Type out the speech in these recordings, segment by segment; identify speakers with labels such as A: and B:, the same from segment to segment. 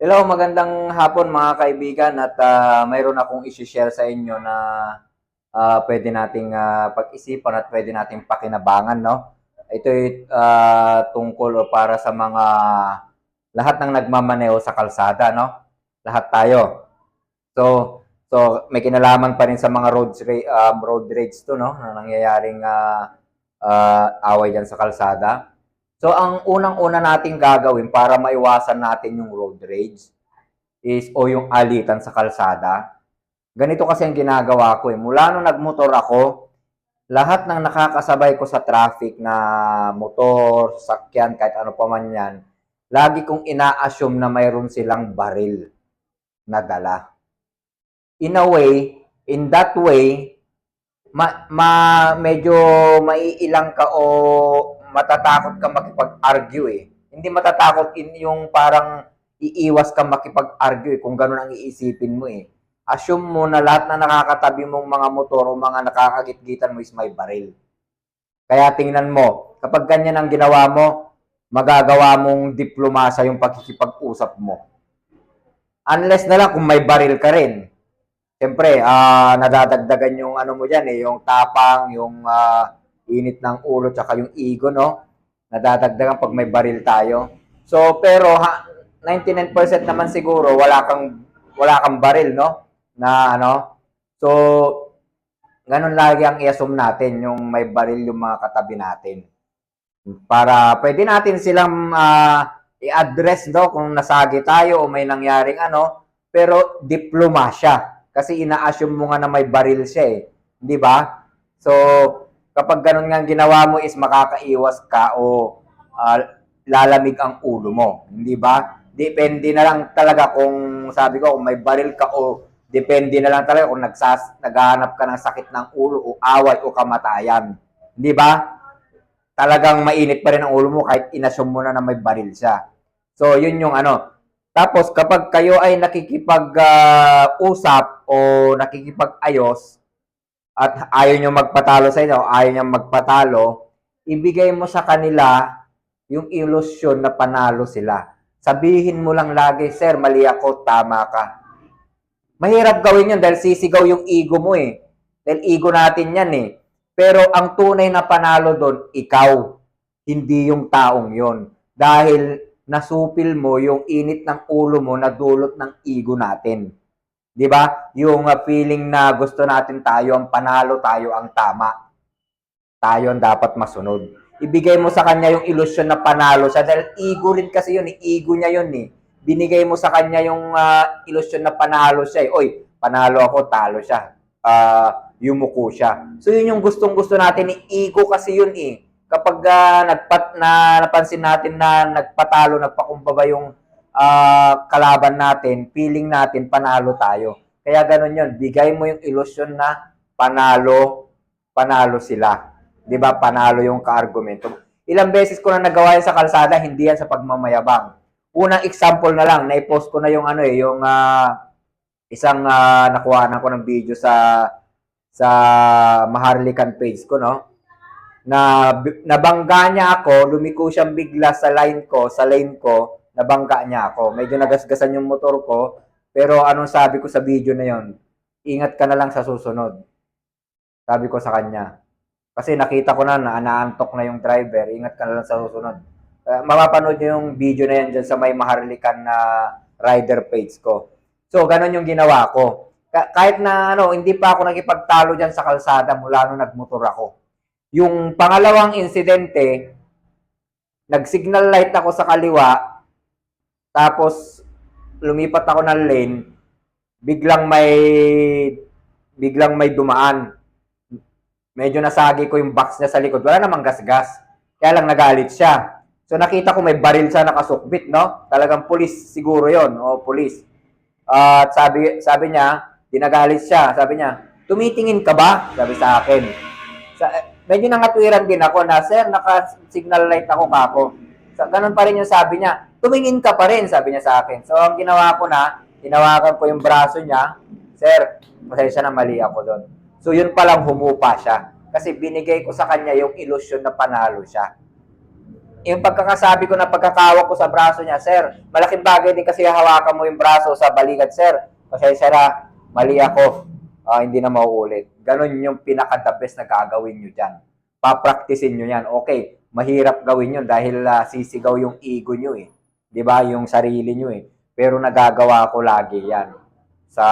A: Hello, magandang hapon mga kaibigan at ah, mayroon akong i-share sa inyo na ah, pwede nating ah, pag-isipan at pwede nating pakinabangan, no? Ito ay ah, tungkol para sa mga lahat ng nagmamaneho sa kalsada, no? Lahat tayo. So, so may kinalaman pa rin sa mga road um, road rage to, no? Na nangyayaring ah, ah, away diyan sa kalsada. So, ang unang-una nating gagawin para maiwasan natin yung road rage is o yung alitan sa kalsada. Ganito kasi ang ginagawa ko eh. Mula nung nagmotor ako, lahat ng nakakasabay ko sa traffic na motor, sakyan, kahit ano pa man yan, lagi kong ina-assume na mayroon silang baril na dala. In a way, in that way, ma, ma medyo maiilang ka o matatakot ka makipag-argue eh. Hindi matatakot in yung parang iiwas ka makipag-argue eh, kung ganun ang iisipin mo eh. Assume mo na lahat na nakakatabi mong mga motor o mga nakakagitgitan mo is may baril. Kaya tingnan mo, kapag ganyan ang ginawa mo, magagawa mong diplomasa yung pagkikipag-usap mo. Unless na lang kung may baril ka rin. Siyempre, ah nadadagdagan yung ano mo dyan eh, yung tapang, yung ah, init ng ulo, tsaka yung ego, no? Nadadagdagan pag may baril tayo. So, pero ha, 99% naman siguro wala kang wala kang baril, no? Na ano? So, ganun lagi ang i-assume natin, yung may baril yung mga katabi natin. Para pwede natin silang ah, i-address do kung nasagi tayo o may nangyaring ano, pero diplomasya. Kasi ina-assume mo nga na may baril siya eh. Di ba? So, kapag ganun nga ginawa mo is makakaiwas ka o ah, lalamig ang ulo mo. Hindi ba? Depende na lang talaga kung sabi ko kung may baril ka o depende na lang talaga kung nagsas, naghahanap ka ng sakit ng ulo o away o kamatayan. Hindi ba? Talagang mainit pa rin ang ulo mo kahit inassume mo na na may baril siya. So, yun yung ano. Tapos, kapag kayo ay nakikipag-usap o nakikipag-ayos at ayaw nyo magpatalo sa inyo, ayaw nyo magpatalo, ibigay mo sa kanila yung ilusyon na panalo sila. Sabihin mo lang lagi, Sir, mali ako, tama ka. Mahirap gawin yun dahil sisigaw yung ego mo eh. Dahil ego natin yan eh. Pero ang tunay na panalo doon, ikaw. Hindi yung taong yon. Dahil nasupil mo yung init ng ulo mo na dulot ng ego natin. 'Di ba? Yung uh, feeling na gusto natin tayo ang panalo, tayo ang tama. Tayo ang dapat masunod. Ibigay mo sa kanya yung ilusyon na panalo siya dahil ego rin kasi yun, eh. ego niya yun eh. Binigay mo sa kanya yung uh, ilusyon na panalo siya eh. Oy, panalo ako, talo siya. Uh, yumuko siya. So yun yung gustong-gusto natin ni ego kasi yun eh. Kapag uh, nagpat na napansin natin na nagpatalo, nagpakumbaba yung uh, kalaban natin, feeling natin panalo tayo. Kaya ganun yun, bigay mo yung ilusyon na panalo, panalo sila. 'Di ba? Panalo yung kaargumento. Ilang beses ko na nagawa yan sa kalsada, hindi yan sa pagmamayabang. Unang example na lang, na-post ko na yung ano eh, yung uh, isang uh, nakuha na ko ng video sa sa Maharlikan page ko, no? Na nabangga niya ako, lumiko siyang bigla sa line ko, sa lane ko, nabangga niya ako. Medyo nagasgasan yung motor ko, pero anong sabi ko sa video na yon? Ingat ka na lang sa susunod. Sabi ko sa kanya. Kasi nakita ko na na naantok na yung driver, ingat ka na lang sa susunod. Uh, mapapanood niyo yung video na yan dyan sa may maharlikan na rider page ko. So, ganun yung ginawa ko. Ka- kahit na ano, hindi pa ako nakipagtalo dyan sa kalsada mula nung nagmotor ako. Yung pangalawang insidente, nag-signal light ako sa kaliwa, tapos lumipat ako ng lane, biglang may biglang may dumaan. Medyo nasagi ko yung box niya sa likod. Wala namang gas-gas. Kaya lang nagalit siya. So nakita ko may baril siya nakasukbit, no? Talagang pulis siguro 'yon, o pulis. Uh, at sabi sabi niya, dinagalit siya. Sabi niya, "Tumitingin ka ba?" Sabi sa akin. Sa, medyo nangatwiran din ako na, "Sir, naka-signal light ako kako." So, ganun pa rin yung sabi niya. Tumingin ka pa rin, sabi niya sa akin. So, ang ginawa ko na, tinawakan ko yung braso niya, Sir, pasensya na mali ako doon. So, yun palang humupa siya. Kasi binigay ko sa kanya yung ilusyon na panalo siya. yung pagkakasabi ko na pagkakawak ko sa braso niya, sir, malaking bagay din kasi hawakan mo yung braso sa balikat, sir. Sir, ah, mali ako. Ah, hindi na mauulit. Ganon yung pinaka-the best na gagawin nyo dyan. Papraktisin nyo yan. Okay, mahirap gawin yun dahil ah, sisigaw yung ego nyo eh. 'Di ba Yung sarili nyo eh. Pero nagagawa ko lagi yan sa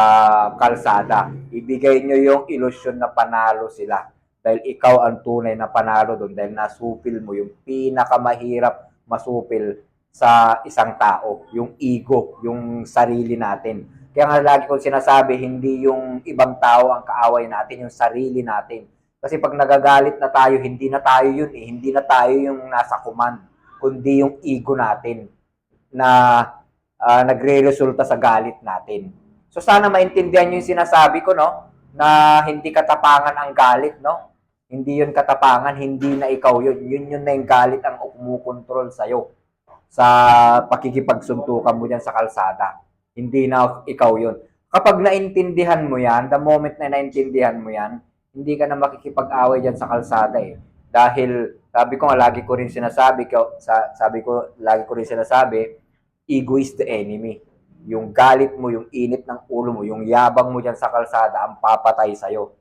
A: kalsada. Ibigay nyo yung ilusyon na panalo sila. Dahil ikaw ang tunay na panalo doon dahil nasupil mo yung pinakamahirap masupil sa isang tao, yung ego, yung sarili natin. Kaya nga lagi kong sinasabi, hindi yung ibang tao ang kaaway natin, yung sarili natin. Kasi pag nagagalit na tayo, hindi na tayo yun eh. Hindi na tayo yung nasa command, kundi yung ego natin na ah, nagre-resulta sa galit natin. So sana maintindihan nyo yung sinasabi ko, no? Na hindi katapangan ang galit, no? Hindi yun katapangan, hindi na ikaw yun. Yun yun na yung galit ang kumukontrol sa'yo sa pakikipagsuntukan mo dyan sa kalsada. Hindi na ikaw yun. Kapag naintindihan mo yan, the moment na naintindihan mo yan, hindi ka na makikipag-away dyan sa kalsada eh. Dahil, sabi ko nga, lagi ko rin sinasabi, ko, sa, sabi ko, lagi ko rin sinasabi, ego is the enemy. Yung galit mo, yung init ng ulo mo, yung yabang mo dyan sa kalsada, ang papatay sa'yo.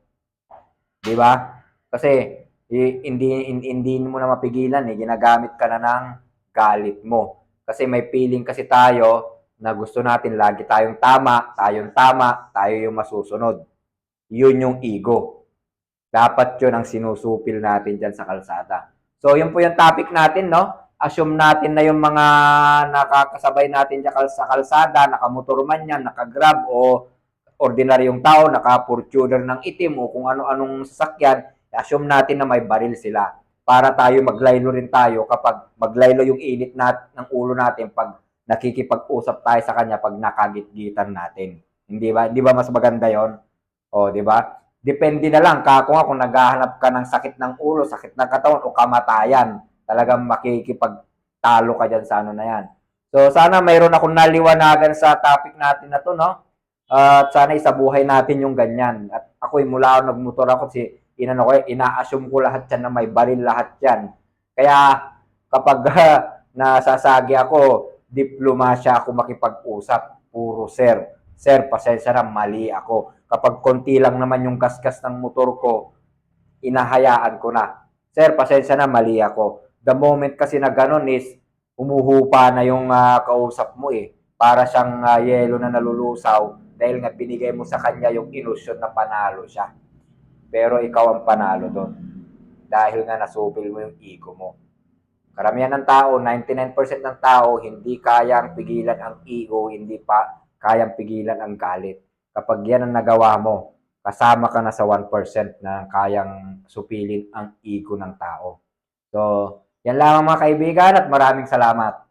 A: Di ba? Kasi, hindi, hindi mo na mapigilan eh. Ginagamit ka na ng galit mo. Kasi may feeling kasi tayo na gusto natin lagi tayong tama, tayong tama, tayo yung masusunod. Yun yung ego. Dapat yun ang sinusupil natin dyan sa kalsada. So, yun po yung topic natin, no? Assume natin na yung mga nakakasabay natin dyan sa kalsada, nakamotor man yan, nakagrab o ordinaryong tao, naka-fortuner ng itim o kung ano-anong sasakyan, assume natin na may baril sila para tayo maglaylo rin tayo kapag maglaylo yung init nat ng ulo natin pag nakikipag-usap tayo sa kanya pag nakagitgitan natin. Hindi ba? Di ba mas maganda 'yon? O, di ba? Depende na lang kako nga kung naghahanap ka ng sakit ng ulo, sakit ng katawan o kamatayan. Talagang makikipagtalo ka diyan sa ano na 'yan. So sana mayroon akong naliwanagan sa topic natin na to, no? At sana isabuhay natin yung ganyan. At ako mula ako nagmotor ako si inano ko, eh, ina-assume ko lahat yan na may baril lahat yan. Kaya kapag nasasagi ako, diplomasya ako makipag-usap. Puro sir. Sir, pasensya na, mali ako. Kapag konti lang naman yung kaskas ng motor ko, inahayaan ko na. Sir, pasensya na, mali ako. The moment kasi na ganun is, umuhupa na yung ah, kausap mo eh. Para siyang ah, yelo na nalulusaw dahil nga binigay mo sa kanya yung ilusyon na panalo siya. Pero ikaw ang panalo doon. Dahil nga nasupil mo yung ego mo. Karamihan ng tao, 99% ng tao, hindi kayang pigilan ang ego, hindi pa kayang pigilan ang galit. Kapag yan ang nagawa mo, kasama ka na sa 1% na kayang supilin ang ego ng tao. So, yan lang mga kaibigan at maraming salamat.